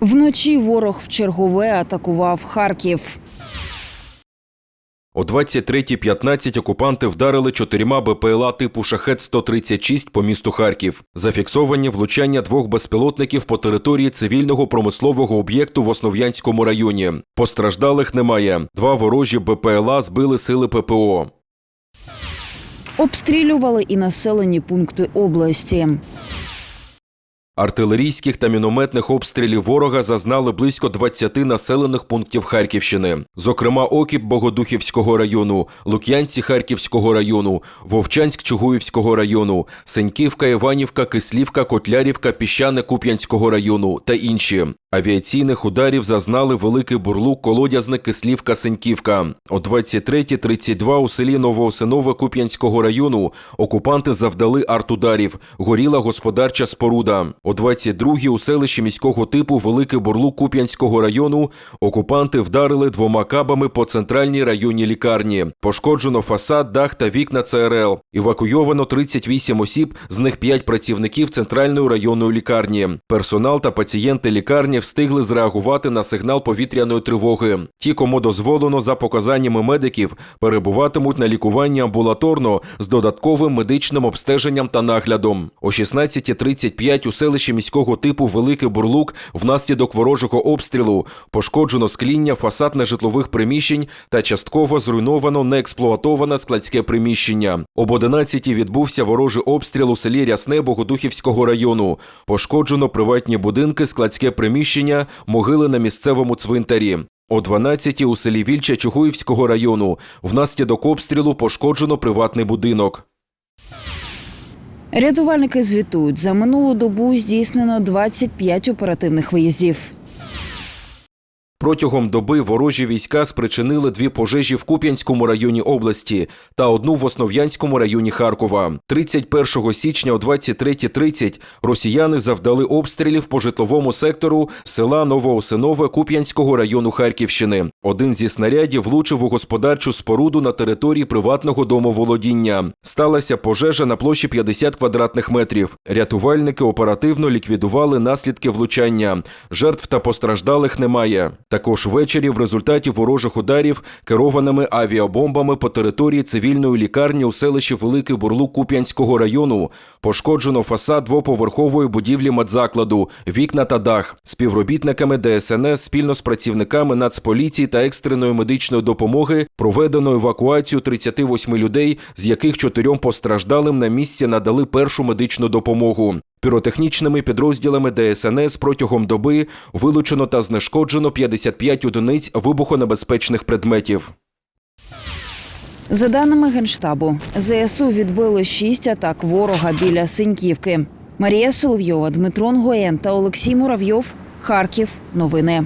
Вночі ворог вчергове атакував Харків. О 23.15 окупанти вдарили чотирма БПЛА типу «Шахет-136» по місту Харків. Зафіксовані влучання двох безпілотників по території цивільного промислового об'єкту в Основ'янському районі. Постраждалих немає. Два ворожі БПЛА збили сили ППО. Обстрілювали і населені пункти області. Артилерійських та мінометних обстрілів ворога зазнали близько 20 населених пунктів Харківщини, зокрема Окіп Богодухівського району, Лук'янці Харківського району, Вовчанськ Чугуївського району, Сеньківка, Іванівка, Кислівка, Котлярівка, Піщане Куп'янського району та інші. Авіаційних ударів зазнали Великий Бурлук, Колодязник, Кислівка, Сеньківка. О 23.32 у селі Новоосинове Куп'янського району окупанти завдали артударів. Горіла господарча споруда. О 22.00 у селищі міського типу Великий Бурлук Куп'янського району окупанти вдарили двома кабами по центральній районній лікарні. Пошкоджено фасад, дах та вікна ЦРЛ. Евакуйовано 38 осіб, з них 5 працівників центральної районної лікарні. Персонал та пацієнти лікарні встигли зреагувати на сигнал повітряної тривоги. Ті, кому дозволено за показаннями медиків, перебуватимуть на лікуванні амбулаторно з додатковим медичним обстеженням та наглядом. О 16.35 у селищі міського типу Великий Бурлук внаслідок ворожого обстрілу пошкоджено скління, фасад нежитлових приміщень та частково зруйновано неексплуатоване складське приміщення. Об 11 відбувся ворожий обстріл у селі Рясне Богодухівського району. Пошкоджено приватні будинки, складське приміщення, могили на місцевому цвинтарі. О 12 у селі Вільча Чугуївського району внаслідок обстрілу пошкоджено приватний будинок. Рятувальники звітують, за минулу добу здійснено 25 оперативних виїздів. Протягом доби ворожі війська спричинили дві пожежі в Куп'янському районі області та одну в Основ'янському районі Харкова. 31 січня о 23.30 росіяни завдали обстрілів по житловому сектору села Новоосинове Куп'янського району Харківщини. Один зі снарядів влучив у господарчу споруду на території приватного домоволодіння. Сталася пожежа на площі 50 квадратних метрів. Рятувальники оперативно ліквідували наслідки влучання. Жертв та постраждалих немає. Також ввечері в результаті ворожих ударів керованими авіабомбами по території цивільної лікарні у селищі Великий Бурлук Куп'янського району пошкоджено фасад двоповерхової будівлі медзакладу, вікна та дах. Співробітниками ДСНС спільно з працівниками Нацполіції та екстреної медичної допомоги проведено евакуацію 38 людей, з яких чотирьом постраждалим на місці надали першу медичну допомогу. Піротехнічними підрозділами ДСНС протягом доби вилучено та знешкоджено 55 одиниць вибухонебезпечних предметів. За даними Генштабу, ЗСУ відбили шість атак ворога біля Синьківки. Марія Соловйова, Дмитро Нгоєн та Олексій Муравйов. Харків. Новини.